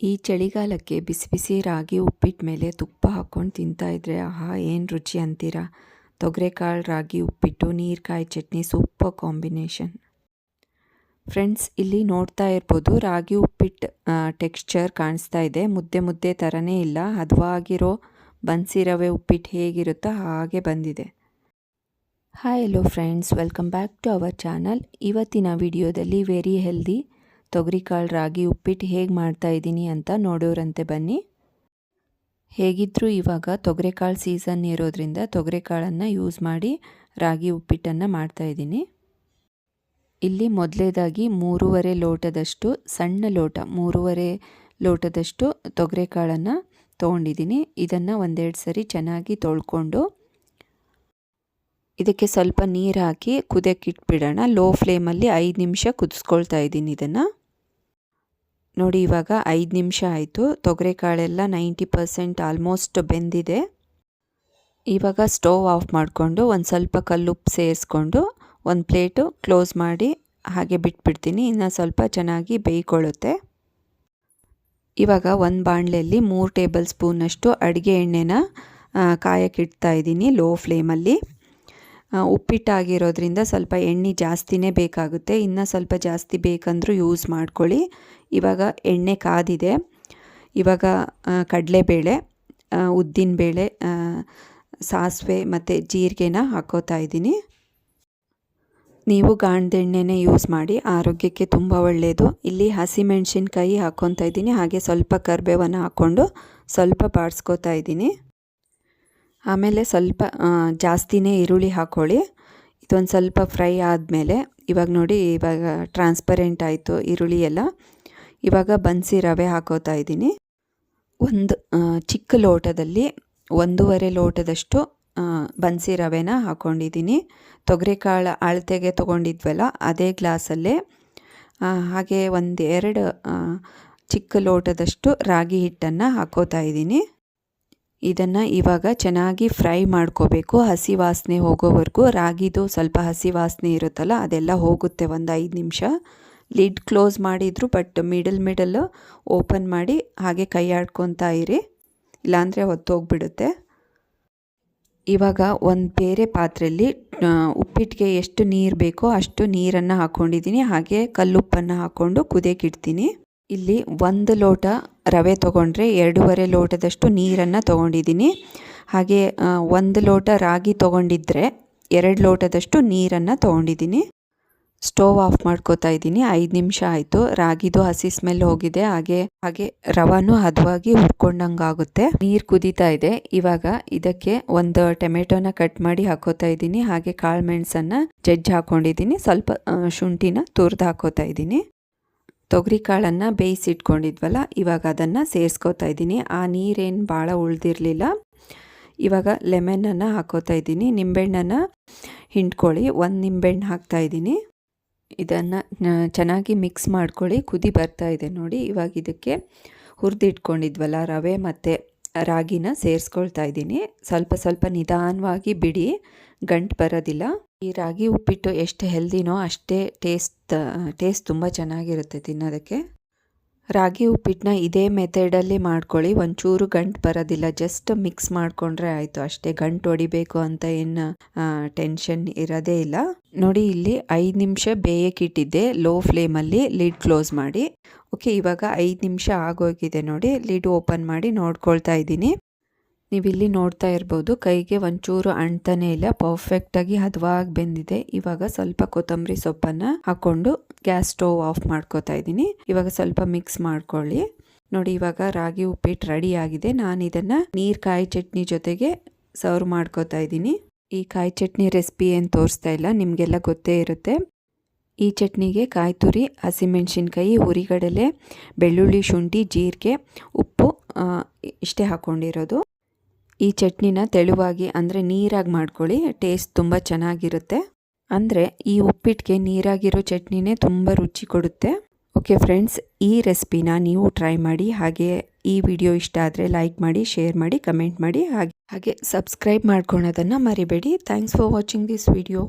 ಈ ಚಳಿಗಾಲಕ್ಕೆ ಬಿಸಿ ಬಿಸಿ ರಾಗಿ ಉಪ್ಪಿಟ್ಟು ಮೇಲೆ ತುಪ್ಪ ಹಾಕ್ಕೊಂಡು ತಿಂತಾ ಇದ್ರೆ, ಆಹಾ, ಏನು ರುಚಿ ಅಂತೀರಾ? ತೊಗರೆಕಾಳು, ರಾಗಿ ಉಪ್ಪಿಟ್ಟು, ನೀರ್ಕಾಯಿ ಚಟ್ನಿ, ಸೂಪರ್ ಕಾಂಬಿನೇಷನ್. ಫ್ರೆಂಡ್ಸ್, ಇಲ್ಲಿ ನೋಡ್ತಾ ಇರ್ಬೋದು, ರಾಗಿ ಉಪ್ಪಿಟ್ಟು ಟೆಕ್ಸ್ಚರ್ ಕಾಣಿಸ್ತಾ ಇದೆ. ಮುದ್ದೆ ಮುದ್ದೆ ಥರನೇ ಇಲ್ಲ. ಹದವಾಗಿರೋ ಬನ್ಸಿ ರವೆ ಉಪ್ಪಿಟ್ಟು ಹೇಗಿರುತ್ತೋ ಹಾಗೆ ಬಂದಿದೆ. Hi hello friends welcome back to our channel ಇವತ್ತಿನ ವಿಡಿಯೋದಲ್ಲಿ ವೆರಿ ಹೆಲ್ದಿ ತೊಗರಿಕಾಳು ರಾಗಿ ಉಪ್ಪಿಟ್ಟು ಹೇಗೆ ಮಾಡ್ತಾ ಇದ್ದೀನಿ ಅಂತ ನೋಡೋರಂತೆ ಬನ್ನಿ. ಹೇಗಿದ್ದರೂ ಇವಾಗ ತೊಗರೆಕಾಳು ಸೀಸನ್ ಇರೋದ್ರಿಂದ ತೊಗರೆಕಾಳನ್ನು ಯೂಸ್ ಮಾಡಿ ರಾಗಿ ಉಪ್ಪಿಟ್ಟನ್ನು ಮಾಡ್ತಾಯಿದ್ದೀನಿ ಇಲ್ಲಿ ಮೊದಲೇದಾಗಿ ಮೂರುವರೆ ಲೋಟದಷ್ಟು ಸಣ್ಣ ಲೋಟ, ಮೂರುವರೆ ಲೋಟದಷ್ಟು ತೊಗರೆಕಾಳನ್ನು ತೊಗೊಂಡಿದ್ದೀನಿ ಇದನ್ನು ಒಂದೆರಡು ಸರಿ ಚೆನ್ನಾಗಿ ತೊಳ್ಕೊಂಡು ಇದಕ್ಕೆ ಸ್ವಲ್ಪ ನೀರು ಹಾಕಿ ಕುದಿಯಕ್ಕೆ ಇಟ್ಬಿಡೋಣ. ಲೋ ಫ್ಲೇಮಲ್ಲಿ ಐದು ನಿಮಿಷ ಕುದಿಸ್ಕೊಳ್ತಾ ಇದ್ದೀನಿ ಇದನ್ನು. ನೋಡಿ, ಇವಾಗ ಐದು ನಿಮಿಷ ಆಯಿತು. ತೊಗರೆಕಾಳೆಲ್ಲ ನೈಂಟಿ ಪರ್ಸೆಂಟ್ ಆಲ್ಮೋಸ್ಟ್ ಬೆಂದಿದೆ. ಇವಾಗ ಸ್ಟೋವ್ ಆಫ್ ಮಾಡಿಕೊಂಡು ಒಂದು ಸ್ವಲ್ಪ ಕಲ್ಲುಪ್ಪು ಸೇರಿಸ್ಕೊಂಡು ಒಂದು ಪ್ಲೇಟು ಕ್ಲೋಸ್ ಮಾಡಿ ಹಾಗೆ ಬಿಟ್ಬಿಡ್ತೀನಿ. ಇನ್ನು ಸ್ವಲ್ಪ ಚೆನ್ನಾಗಿ ಬೇಯ್ಕೊಳ್ಳುತ್ತೆ. ಇವಾಗ ಒಂದು ಬಾಣಲೆಯಲ್ಲಿ ಮೂರು ಟೇಬಲ್ ಸ್ಪೂನಷ್ಟು ಅಡುಗೆ ಎಣ್ಣೆನ ಕಾಯಕ್ಕೆ ಇಡ್ತಾ ಇದ್ದೀನಿ ಲೋ ಫ್ಲೇಮಲ್ಲಿ ಉಪ್ಪಿಟ್ಟಾಗಿರೋದ್ರಿಂದ ಸ್ವಲ್ಪ ಎಣ್ಣೆ ಜಾಸ್ತಿನೇ ಬೇಕಾಗುತ್ತೆ. ಇನ್ನು ಸ್ವಲ್ಪ ಜಾಸ್ತಿ ಬೇಕಂದರೂ ಯೂಸ್ ಮಾಡ್ಕೊಳ್ಳಿ. ಇವಾಗ ಎಣ್ಣೆ ಕಾದಿದೆ. ಇವಾಗ ಕಡಲೆಬೇಳೆ ಉದ್ದಿನಬೇಳೆ ಸಾಸಿವೆ ಮತ್ತು ಜೀರಿಗೆನ ಹಾಕೋತಾ ಇದ್ದೀನಿ. ನೀವು ಗಾಣದೆಣ್ಣೆನೇ ಯೂಸ್ ಮಾಡಿ, ಆರೋಗ್ಯಕ್ಕೆ ತುಂಬ ಒಳ್ಳೆಯದು ಇಲ್ಲಿ ಹಸಿಮೆಣ್ಸಿನ್ಕಾಯಿ ಹಾಕ್ಕೊತಾ ಇದ್ದೀನಿ. ಹಾಗೆ ಸ್ವಲ್ಪ ಕರ್ಬೇವನ್ನು ಹಾಕ್ಕೊಂಡು ಸ್ವಲ್ಪ ಬಾಡಿಸ್ಕೋತಾ ಇದ್ದೀನಿ. ಆಮೇಲೆ ಸ್ವಲ್ಪ ಜಾಸ್ತಿನೇ ಈರುಳ್ಳಿ ಹಾಕ್ಕೊಳ್ಳಿ ಇದೊಂದು ಸ್ವಲ್ಪ ಫ್ರೈ ಆದಮೇಲೆ, ಇವಾಗ ನೋಡಿ, ಇವಾಗ ಟ್ರಾನ್ಸ್ಪರೆಂಟ್ ಆಯಿತು ಈರುಳ್ಳಿ ಎಲ್ಲ. ಇವಾಗ ಬನ್ಸಿ ರವೆ ಹಾಕೋತಾ ಇದ್ದೀನಿ. ಒಂದು ಚಿಕ್ಕ ಲೋಟದಲ್ಲಿ, ಒಂದೂವರೆ ಲೋಟದಷ್ಟು ಬನ್ಸಿ ರವೆನ ಹಾಕ್ಕೊಂಡಿದ್ದೀನಿ ತೊಗರೆಕಾಳು ಅಳತೆಗೆ ತೊಗೊಂಡಿದ್ವಲ್ಲ, ಅದೇ ಗ್ಲಾಸಲ್ಲೇ. ಹಾಗೆ ಒಂದು ಎರಡು ಚಿಕ್ಕ ಲೋಟದಷ್ಟು ರಾಗಿ ಹಿಟ್ಟನ್ನು ಹಾಕೋತಾ ಇದ್ದೀನಿ. ಇದನ್ನು ಇವಾಗ ಚೆನ್ನಾಗಿ ಫ್ರೈ ಮಾಡ್ಕೋಬೇಕು. ಹಸಿ ವಾಸನೆ ಹೋಗೋವರೆಗೂ ರಾಗಿದು ಸ್ವಲ್ಪ ಹಸಿ ವಾಸನೆ ಇರುತ್ತಲ್ಲ, ಅದೆಲ್ಲ ಹೋಗುತ್ತೆ ಒಂದು ಐದು ನಿಮಿಷ. ಲಿಡ್ ಕ್ಲೋಸ್ ಮಾಡಿದ್ರು, ಬಟ್ ಮಿಡಲ್ ಮಿಡಲ್ ಓಪನ್ ಮಾಡಿ ಹಾಗೆ ಕೈ ಆಡ್ಕೊತಾ ಇರಿ. ಇಲ್ಲಾಂದರೆ ಹೊತ್ತೋಗ್ಬಿಡುತ್ತೆ. ಇವಾಗ ಒಂದು ಬೇರೆ ಪಾತ್ರೆಯಲ್ಲಿ ಉಪ್ಪಿಟ್ಟಿಗೆ ಎಷ್ಟು ನೀರು ಬೇಕೋ ಅಷ್ಟು ನೀರನ್ನು ಹಾಕ್ಕೊಂಡಿದ್ದೀನಿ ಹಾಗೆ ಕಲ್ಲುಪ್ಪನ್ನು ಹಾಕ್ಕೊಂಡು ಕುದಿಯೋಕ್ಕಿಡ್ತೀನಿ ಇಲ್ಲಿ ಒಂದು ಲೋಟ ರವೆ ತೊಗೊಂಡ್ರೆ ಎರಡೂವರೆ ಲೋಟದಷ್ಟು ನೀರನ್ನು ತೊಗೊಂಡಿದ್ದೀನಿ. ಹಾಗೆ ಒಂದು ಲೋಟ ರಾಗಿ ತೊಗೊಂಡಿದ್ದರೆ ಎರಡು ಲೋಟದಷ್ಟು ನೀರನ್ನು ತೊಗೊಂಡಿದ್ದೀನಿ. ಸ್ಟೋವ್ ಆಫ್ ಮಾಡ್ಕೋತಾ ಇದ್ದೀನಿ. ಐದು ನಿಮಿಷ ಆಯಿತು. ರಾಗಿದು ಹಸಿ ಸ್ಮೆಲ್ ಹೋಗಿದೆ. ಹಾಗೆ ಹಾಗೆ ರವಾನು ಹದವಾಗಿ ಆಗುತ್ತೆ. ನೀರು ಕುದೀತಾ ಇದೆ. ಇವಾಗ ಇದಕ್ಕೆ ಒಂದು ಟೊಮೆಟೊನ ಕಟ್ ಮಾಡಿ ಹಾಕೋತಾ ಇದ್ದೀನಿ. ಹಾಗೆ ಕಾಳು ಮೆಣಸನ್ನು ಜಜ್ಜಿ ಹಾಕೊಂಡಿದ್ದೀನಿ. ಸ್ವಲ್ಪ ಶುಂಠಿನ ತುರ್ದು ಹಾಕೋತಾ ಇದ್ದೀನಿ. ತೊಗರಿ ಕಾಳನ್ನು ಬೇಯಿಸಿಟ್ಕೊಂಡಿದ್ವಲ್ಲ, ಇವಾಗ ಅದನ್ನು ಸೇರಿಸ್ಕೋತಾ ಇದ್ದೀನಿ. ಆ ನೀರೇನು ಭಾಳ ಉಳಿದಿರಲಿಲ್ಲ. ಇವಾಗ ಲೆಮನನ್ನು ಹಾಕೋತಾ ಇದ್ದೀನಿ. ನಿಂಬೆಹಣ್ಣನ್ನು ಹಿಂಡ್ಕೊಳ್ಳಿ. ಒಂದು ನಿಂಬೆಹಣ್ಣು ಹಾಕ್ತಾ ಇದ್ದೀನಿ. ಇದನ್ನು ಚೆನ್ನಾಗಿ ಮಿಕ್ಸ್ ಮಾಡ್ಕೊಳ್ಳಿ. ಕುದಿ ಬರ್ತಾ ಇದೆ ನೋಡಿ. ಇವಾಗ ಇದಕ್ಕೆ ಹುರಿದಿಟ್ಕೊಂಡಿದ್ವಲ್ಲ, ರವೆ ಮತ್ತು ರಾಗಿನ ಸೇರಿಸ್ಕೊಳ್ತಾ ಇದ್ದೀನಿ. ಸ್ವಲ್ಪ ಸ್ವಲ್ಪ ನಿಧಾನವಾಗಿ ಬಿಡಿ. ಗಂಟು ಬರೋದಿಲ್ಲ. ಈ ರಾಗಿ ಉಪ್ಪಿಟ್ಟು ಎಷ್ಟು ಹೆಲ್ದಿನೋ ಅಷ್ಟೇ ಟೇಸ್ಟ್ ಟೇಸ್ಟ್ ತುಂಬ ಚೆನ್ನಾಗಿರುತ್ತೆ ತಿನ್ನೋದಕ್ಕೆ. ರಾಗಿ ಉಪ್ಪಿಟ್ಟನ್ನ ಇದೇ ಮೆಥಡಲ್ಲಿ ಮಾಡ್ಕೊಳ್ಳಿ. ಒಂಚೂರು ಗಂಟು ಬರೋದಿಲ್ಲ. ಜಸ್ಟ್ ಮಿಕ್ಸ್ ಮಾಡಿಕೊಂಡ್ರೆ ಆಯಿತು. ಅಷ್ಟೇ ಗಂಟು ಹೊಡಿಬೇಕು ಅಂತ ಏನು ಟೆನ್ಷನ್ ಇರೋದೇ ಇಲ್ಲ. ನೋಡಿ, ಇಲ್ಲಿ ಐದು ನಿಮಿಷ ಬೇಯಕ್ಕಿಟ್ಟಿದ್ದೆ ಲೋ ಫ್ಲೇಮಲ್ಲಿ ಲಿಡ್ ಕ್ಲೋಸ್ ಮಾಡಿ. ಓಕೆ, ಇವಾಗ ಐದು ನಿಮಿಷ ಆಗೋಗಿದೆ ನೋಡಿ. ಲಿಡ್ ಓಪನ್ ಮಾಡಿ ನೋಡ್ಕೊಳ್ತಾ ಇದ್ದೀನಿ. ನೀವಿಲ್ಲಿ ನೋಡ್ತಾ ಇರ್ಬೋದು, ಕೈಗೆ ಒಂಚೂರು ಅಂಟನೇ ಇಲ್ಲ ಪರ್ಫೆಕ್ಟಾಗಿ ಹದವಾಗಿ ಬೆಂದಿದೆ. ಇವಾಗ ಸ್ವಲ್ಪ ಕೊತ್ತಂಬರಿ ಸೊಪ್ಪನ್ನು ಹಾಕೊಂಡು ಗ್ಯಾಸ್ ಸ್ಟೋವ್ ಆಫ್ ಮಾಡ್ಕೋತಾ ಇದ್ದೀನಿ. ಇವಾಗ ಸ್ವಲ್ಪ ಮಿಕ್ಸ್ ಮಾಡ್ಕೊಳ್ಳಿ. ನೋಡಿ, ಇವಾಗ ರಾಗಿ ಉಪ್ಪಿಟ್ಟು ರೆಡಿ ಆಗಿದೆ. ನಾನು ಇದನ್ನು ನೀರು ಕಾಯಿ ಚಟ್ನಿ ಜೊತೆಗೆ ಸರ್ವ್ ಮಾಡ್ಕೋತಾ ಇದ್ದೀನಿ. ಈ ಕಾಯಿ ಚಟ್ನಿ ರೆಸಿಪಿ ಏನು ತೋರಿಸ್ತಾ ಇಲ್ಲ, ನಿಮಗೆಲ್ಲ ಗೊತ್ತೇ ಇರುತ್ತೆ. ಈ ಚಟ್ನಿಗೆ ಕಾಯಿ ತುರಿ ಹಸಿಮೆಣ್ಸಿನ್ಕಾಯಿ, ಹುರಿಗಡಲೆ, ಬೆಳ್ಳುಳ್ಳಿ ಶುಂಠಿ, ಜೀರಿಗೆ, ಉಪ್ಪು ಇಷ್ಟೇ ಹಾಕ್ಕೊಂಡಿರೋದು ಈ ಚಟ್ನಿನ ತೆಳುವಾಗಿ ಅಂದರೆ ನೀರಾಗಿ ಮಾಡ್ಕೊಳ್ಳಿ ಟೇಸ್ಟ್ ತುಂಬ ಚೆನ್ನಾಗಿರುತ್ತೆ. ಅಂದರೆ ಈ ಉಪ್ಪಿಟ್ಟಿಗೆ ನೀರಾಗಿರೋ ಚಟ್ನಿನೇ ತುಂಬ ರುಚಿ ಕೊಡುತ್ತೆ. ಓಕೆ ಫ್ರೆಂಡ್ಸ್ ಈ ರೆಸಿಪಿನ ನೀವು ಟ್ರೈ ಮಾಡಿ, ಹಾಗೆ ಈ ವಿಡಿಯೋ ಇಷ್ಟ ಆದರೆ ಲೈಕ್ ಮಾಡಿ ಶೇರ್ ಮಾಡಿ ಕಮೆಂಟ್ ಮಾಡಿ, ಹಾಗೆ ಹಾಗೆ ಸಬ್ಸ್ಕ್ರೈಬ್ ಮಾಡ್ಕೊಳೋದನ್ನು ಮರಿಬೇಡಿ. Thanks for watching this video